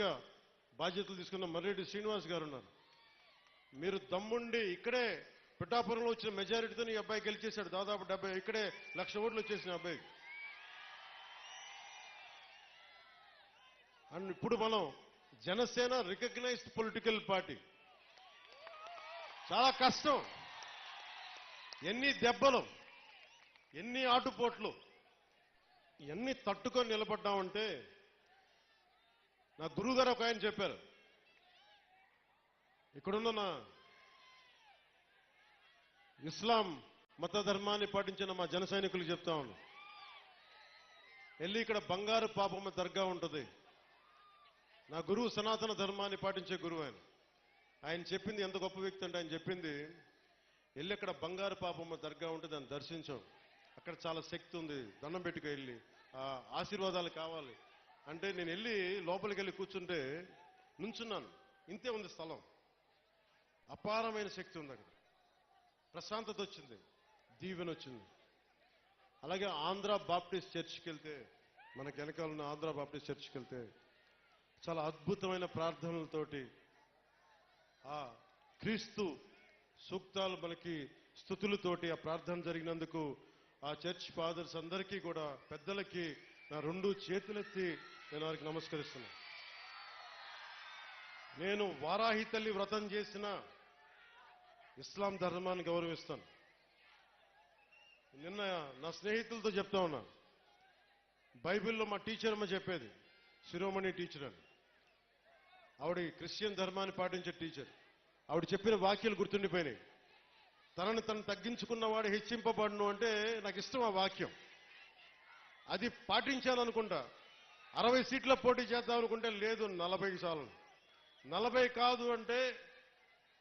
మంత్రిగా బాధ్యతలు తీసుకున్న మర్రెడ్డి శ్రీనివాస్ గారు ఉన్నారు. మీరు దమ్ముండి ఇక్కడే పిఠాపురంలో వచ్చిన మెజారిటీతో ఈ అబ్బాయి గెలిచేశాడు. దాదాపు డెబ్బై ఇక్కడే లక్ష ఓట్లు వచ్చేసిన అబ్బాయి అండ్ ఇప్పుడు మనం జనసేన రికగ్నైజ్డ్ పొలిటికల్ పార్టీ. చాలా కష్టం. ఎన్ని దెబ్బలు ఎన్ని ఆటుపోట్లు ఎన్ని తట్టుకొని నిలబడ్డామంటే నా గురువు గారు ఒక ఆయన చెప్పారు. ఇక్కడున్న నా ఇస్లాం మత ధర్మాన్ని పాటించిన మా జన సైనికులు చెప్తా ఉన్నా. వెళ్ళి ఇక్కడ బంగారు పాపమ్మ దర్గా ఉంటుంది. నా గురువు సనాతన ధర్మాన్ని పాటించే గురువు ఆయన. ఆయన చెప్పింది ఎంత గొప్ప వ్యక్తి అంటే ఆయన చెప్పింది వెళ్ళి అక్కడ బంగారు పాపమ్మ దర్గా ఉంటే దాన్ని దర్శించాం. అక్కడ చాలా శక్తి ఉంది. దండం పెట్టుకు వెళ్ళి. ఆ ఆశీర్వాదాలు కావాలి. అంటే నేను వెళ్ళి లోపలికి వెళ్ళి కూర్చుంటే నుంచున్నాను. ఇంతే ఉంది స్థలం. అపారమైన శక్తి ఉంది అక్కడ. ప్రశాంతత వచ్చింది. దీవెన వచ్చింది. అలాగే ఆంధ్ర బాప్టిస్ట్ చర్చ్కి వెళ్తే మనకి వెనకాల ఉన్న ఆంధ్ర బాప్టిస్ట్ చర్చ్కి వెళ్తే చాలా అద్భుతమైన ప్రార్థనలతోటి ఆ క్రీస్తు సూక్తాలు మనకి స్థుతులతోటి ఆ ప్రార్థన జరిగినందుకు ఆ చర్చ్ ఫాదర్స్ అందరికీ కూడా పెద్దలకి నా రెండు చేతులెత్తి నేను వారికి నమస్కరిస్తున్నాను నేను వారాహి తల్లి వ్రతం చేసిన ఇస్లాం ధర్మాన్ని గౌరవిస్తాను. నిన్న నా స్నేహితులతో చెప్తా ఉన్నా. బైబిల్లో మా టీచర్ అమ్మ చెప్పేది శిరోమణి టీచర్ అని. ఆవిడ క్రిస్టియన్ ధర్మాన్ని పాటించే టీచర్. ఆవిడ చెప్పిన వాక్యాలు గుర్తుండిపోయినాయి. తనను తను తగ్గించుకున్నవాడు హెచ్చింపబడును అంటే నాకు ఇష్టం ఆ వాక్యం. అది పాటించాను అనుకుంటా అరవై సీట్ల పోటీ చేద్దాం అనుకుంటే లేదు నలభై చాలు. నలభై కాదు అంటే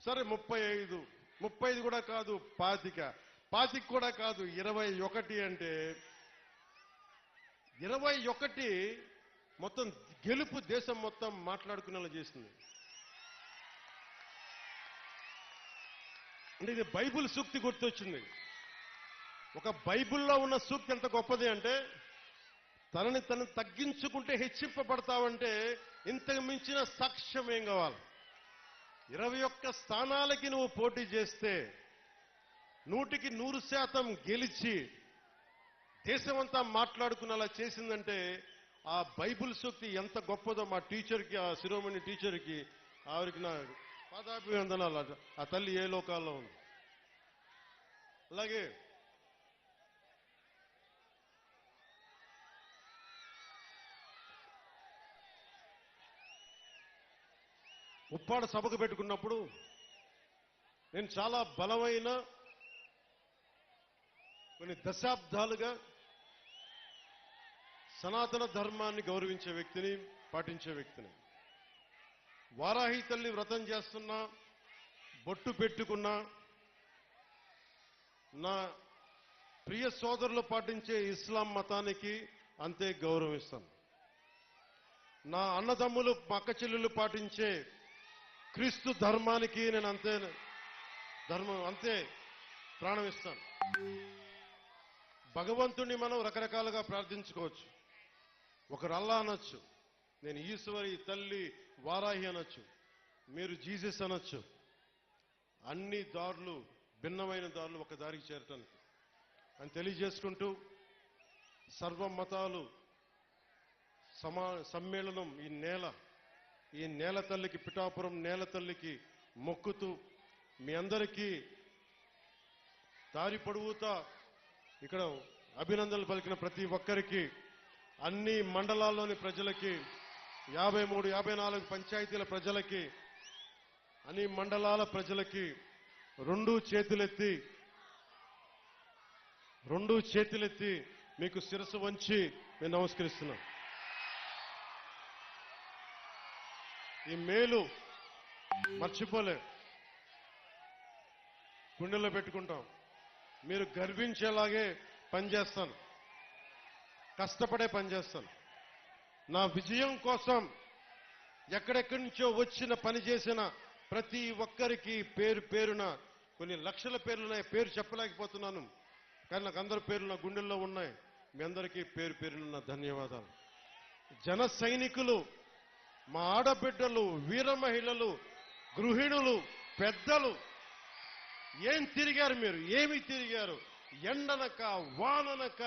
సరే ముప్పై ఐదు. ముప్పై ఐదు కూడా కాదు పాతిక. పాతిక కూడా కాదు ఇరవై ఒకటి అంటే ఇరవై ఒకటి మొత్తం గెలుపు దేశం మొత్తం మాట్లాడుకునేలా చేసింది. అంటే ఇది బైబిల్ సూక్తి గుర్తొచ్చింది. ఒక బైబిల్లో ఉన్న సూక్తి ఎంత గొప్పది అంటే తనని తను తగ్గించుకుంటే హెచ్చింపబడతావంటే ఇంతకు మించిన సాక్ష్యం ఏం కావాలి? ఇరవై ఒక్క స్థానాలకి నువ్వు పోటీ చేస్తే నూటికి నూరు శాతం గెలిచి దేశమంతా మాట్లాడుకునేలా చేసిందంటే ఆ బైబిల్ శక్తి ఎంత గొప్పదో మా టీచర్కి ఆ శిరోమణి టీచర్కి ఆవిడకి నా పాదాభివందనాలు. ఆ తల్లి ఏ లోకాల్లో ఉంది? అలాగే ఉప్పాడ సభకు పెట్టుకున్నప్పుడు నేను చాలా బలమైన కొన్ని దశాబ్దాలుగా సనాతన ధర్మాన్ని గౌరవించే వ్యక్తిని పాటించే వ్యక్తిని. వారాహి తల్లి వ్రతం చేస్తున్నా బొట్టు పెట్టుకున్నా నా ప్రియ సోదరులు పాటించే ఇస్లాం మతానికి అంతే గౌరవిస్తాను నా అన్నదమ్ములు మా అక్క చెల్లెలు పాటించే క్రీస్తు ధర్మానికి నేను అంతే ధర్మం అంతే ప్రాణం ఇస్తాను. భగవంతుణ్ణి మనం రకరకాలుగా ప్రార్థించుకోవచ్చు. ఒకరు అల్లా అనొచ్చు నేను ఈశ్వరి తల్లి వారాహి అనొచ్చు మీరు జీసస్ అనొచ్చు. అన్ని దారులు భిన్నమైన దారులు ఒక దారికి చేరటానికి. అని తెలియజేసుకుంటూ సర్వ మతాలు సమా సమ్మేళనం ఈ నేల ఈ నేల తల్లికి పిఠాపురం నేల తల్లికి మొక్కుతూ మీ అందరికీ దారి పొడుగుతా ఇక్కడ అభినందనలు పలికిన ప్రతి ఒక్కరికి అన్ని మండలాల్లోని ప్రజలకి యాభై మూడు యాభై నాలుగు పంచాయతీల ప్రజలకి అన్ని మండలాల ప్రజలకి రెండు చేతులెత్తి రెండు చేతులెత్తి మీకు శిరస్సు వంచి మేము నమస్కరిస్తున్నాం ఈ మేలు మర్చిపోలే. గుండెల్లో పెట్టుకుంటాం. మీరు గర్వించేలాగే పనిచేస్తాను. కష్టపడే పనిచేస్తాను. నా విజయం కోసం ఎక్కడెక్కడి నుంచో వచ్చిన పని చేసిన ప్రతి ఒక్కరికి పేరు పేరున కొన్ని లక్షల పేర్లు ఉన్నాయి పేరు చెప్పలేకపోతున్నాను. కానీ నాకు అందరి పేర్లు నా గుండెల్లో ఉన్నాయి. మీ అందరికీ పేరు పేరున ధన్యవాదాలు. జన సైనికులు మా ఆడబిడ్డలు వీర మహిళలు గృహిణులు పెద్దలు ఏం తిరిగారు మీరు? ఏమి తిరిగారు? ఎండనక వాననక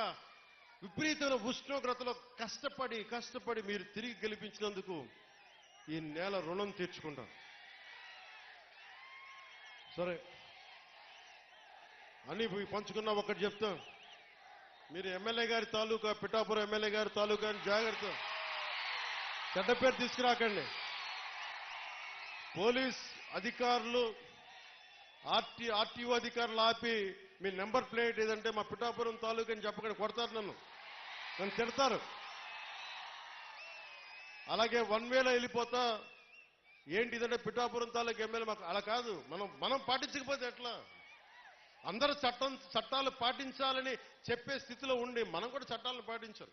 విపరీతమైన ఉష్ణోగ్రతలో కష్టపడి కష్టపడి మీరు తిరిగి గెలిపించినందుకు ఈ నేల రుణం తీర్చుకుంటాం. సరే. అని పోయి పంచుకున్నా ఒకటి చెప్తా. మీరు ఎమ్మెల్యే గారి తాలూకా పిఠాపురం ఎమ్మెల్యే గారి తాలూకా అని జాగ్రత్త. చెడ్డ పేరు తీసుకురాకండి. పోలీస్ అధికారులు ఆర్టీ ఆర్టీఓ అధికారులు ఆపి మీ నెంబర్ ప్లేట్ ఏదంటే మా పిఠాపురం తాలూకు అని చెప్పకుండా కొడతారు నన్ను. నన్ను తిడతారు. అలాగే వన్ వేలో వెళ్ళిపోతా ఏంటి ఇదంటే పిఠాపురం తాలూకు ఎమ్మెల్యే మాకు అలా కాదు. మనం మనం పాటించకపోతే ఎట్లా? అందరూ చట్టం చట్టాలు పాటించాలని చెప్పే స్థితిలో ఉండి మనం కూడా చట్టాలను పాటించాలి.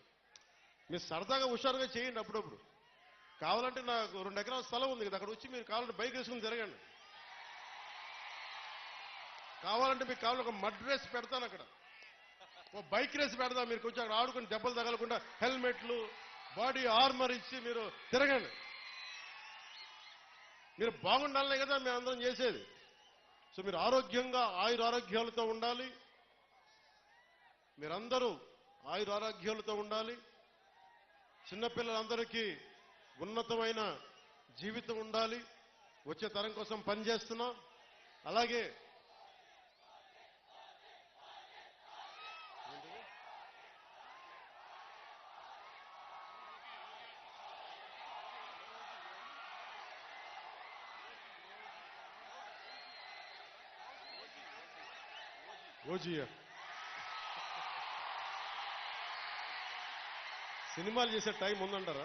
మీరు సరదాగా హుషారుగా చేయండి అప్పుడప్పుడు. కావాలంటే నాకు రెండు ఎకరాల స్థలం ఉంది కదా అక్కడ వచ్చి మీరు కావాలంటే బైక్ వేసుకుని తిరగండి. కావాలంటే మీకు కావాలి ఒక మడ్ రేస్ పెడతాను అక్కడ. ఓ బైక్ రేస్ పెడదాం మీరు కొంచెం అక్కడ ఆడుకుని దెబ్బలు తగలకుండా హెల్మెట్లు బాడీ ఆర్మర్ ఇచ్చి మీరు తిరగండి. మీరు బాగుండాలనే కదా మేము అందరం చేసేది. సో మీరు ఆరోగ్యంగా ఆయుర ఆరోగ్యాలతో ఉండాలి. మీరందరూ ఆయుర ఆరోగ్యాలతో ఉండాలి. చిన్నపిల్లలందరికీ ఉన్నతమైన జీవితం ఉండాలి. వచ్చే తరం కోసం పనిచేస్తున్నాం అలాగే ఓజియా సినిమాలు చేసే టైం ఉందంటారా?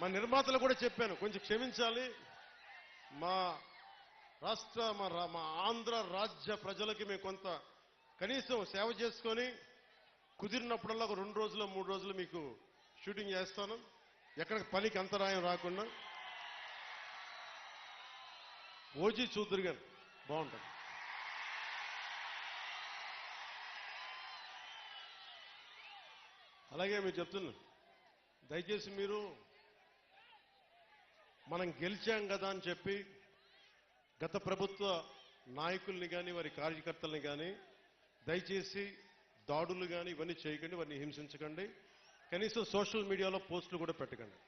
మా నిర్మాతలు కూడా చెప్పాను కొంచెం క్షమించాలి. మా రాష్ట్ర మా రా- మా ఆంధ్ర రాజ్య ప్రజలకి మేము కొంత కనీసం సేవ చేసుకొని కుదిరినప్పుడల్లా ఒక రెండు రోజులు మూడు రోజులు మీకు షూటింగ్ చేస్తాను. ఎక్కడ పనికి అంతరాయం రాకుండా. ఓజీ చూద్దరు గారు బాగుంటుంది అలాగే మీరు చెప్తున్నా దయచేసి మీరు మనం గెలిచాం కదా అని చెప్పి గత ప్రభుత్వ నాయకుల్ని కానీ వారి కార్యకర్తల్ని కానీ దయచేసి దాడులు కానీ ఇవన్నీ చేయకండి వారిని హింసించకండి. కనీసం సోషల్ మీడియాలో పోస్టులు కూడా పెట్టకండి.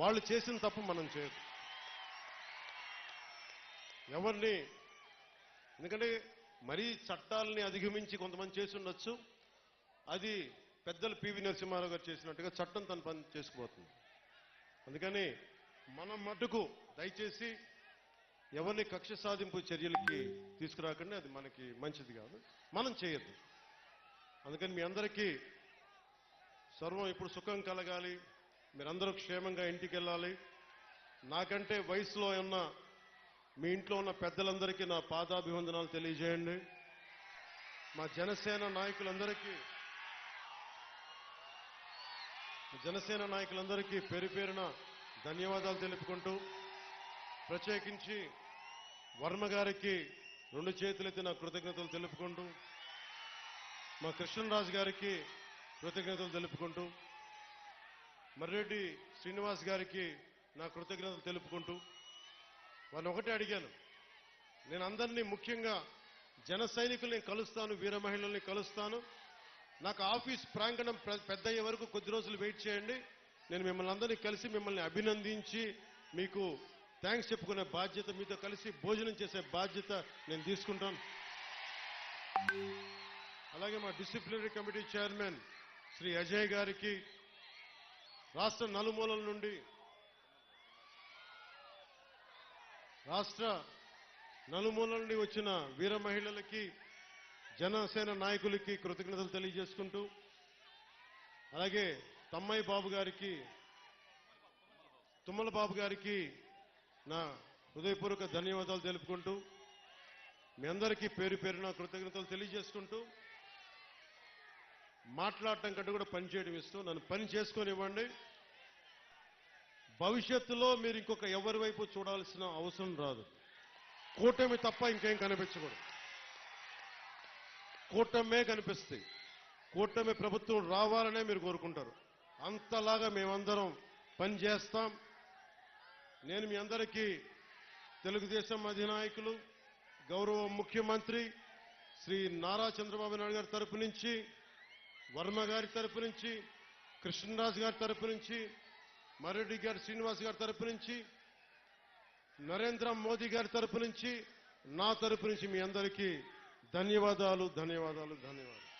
వాళ్ళు చేసిన తప్పు మనం చేయదు ఎవరిని ఎందుకంటే మరీ చట్టాలని అధిగమించి కొంతమంది చేసి ఉండొచ్చు. అది పెద్దలు పివి నరసింహారావు గారు చేసినట్టుగా చట్టం తన పని చేసుకుపోతుంది. అందుకని మనం మటుకు దయచేసి ఎవరిని కక్ష సాధింపు చర్యలకి తీసుకురాకండి అది మనకి మంచిది కాదు. మనం చేయొద్దు. అందుకని మీ అందరికీ సర్వం ఇప్పుడు సుఖం కలగాలి మీరందరూ క్షేమంగా ఇంటికి వెళ్ళాలి నాకంటే వయసులో ఉన్న మీ ఇంట్లో ఉన్న పెద్దలందరికీ నా పాదాభివందనాలు తెలియజేయండి. మా జనసేన నాయకులందరికీ జనసేన నాయకులందరికీ పేరు పేరున ధన్యవాదాలు తెలుపుకుంటూ ప్రత్యేకించి వర్మ గారికి రెండు చేతులెత్తి నా కృతజ్ఞతలు తెలుపుకుంటూ మా కృష్ణరాజు గారికి కృతజ్ఞతలు తెలుపుకుంటూ మర్రెడ్డి శ్రీనివాస్ గారికి నా కృతజ్ఞతలు తెలుపుకుంటూ వాళ్ళు ఒకటే అడిగాను. నేను అందరినీ ముఖ్యంగా జన సైనికుల్ని కలుస్తాను వీర మహిళల్ని కలుస్తాను. నాకు ఆఫీస్ ప్రాంగణం పె- పెద్ద అయ్యే వరకు కొద్ది రోజులు వెయిట్ చేయండి. నేను మిమ్మల్ని అందరినీ కలిసి మిమ్మల్ని అభినందించి మీకు థ్యాంక్స్ చెప్పుకునే బాధ్యత మీతో కలిసి భోజనం చేసే బాధ్యత నేను తీసుకుంటాను. అలాగే మా disciplinary committee chairman Shri Ajay గారికి రాష్ట్ర నలుమూలల నుండి రాష్ట్ర నలుమూలల నుండి వచ్చిన వీర మహిళలకి జనసేన నాయకులకి కృతజ్ఞతలు తెలియజేసుకుంటూ అలాగే తమ్మయ్య బాబు గారికి తుమ్మల బాబు గారికి నా హృదయపూర్వక ధన్యవాదాలు తెలుపుకుంటూ మీ అందరికీ పేరు పేరు నా కృతజ్ఞతలు తెలియజేసుకుంటూ మాట్లాడటం కంటే కూడా పని చేయడం ఇష్టం. నన్ను పని చేసుకొనివ్వండి. భవిష్యత్తులో మీరు ఇంకొక ఎవరి వైపు చూడాల్సిన అవసరం రాదు. కూటమి తప్ప ఇంకేం కనిపించకూడదు. కూటమే కనిపిస్తాయి. కూటమి ప్రభుత్వం రావాలనే మీరు కోరుకుంటారు. అంతలాగా మేమందరం పనిచేస్తాం నేను మీ అందరికీ తెలుగుదేశం అధినాయకులు గౌరవ ముఖ్యమంత్రి శ్రీ నారా చంద్రబాబు నాయుడు గారి తరపు నుంచి వర్మ గారి తరపు నుంచి కృష్ణరాజు గారి తరపు నుంచి మరెడ్డి గారి శ్రీనివాస్ గారి తరపు నుంచి నరేంద్ర మోదీ గారి తరపు నుంచి నా తరపు నుంచి మీ అందరికీ ధన్యవాదాలు ధన్యవాదాలు ధన్యవాదాలు.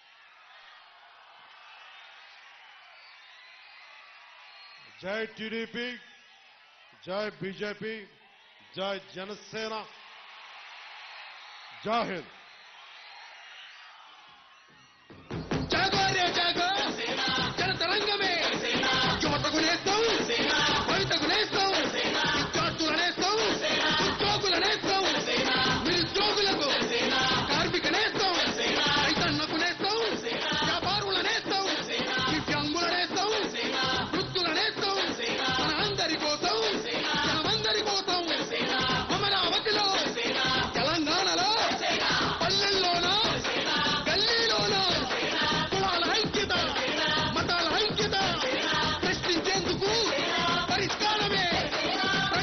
जय टीडीपी जय बीजेपी जय जनसेना जय हिंद।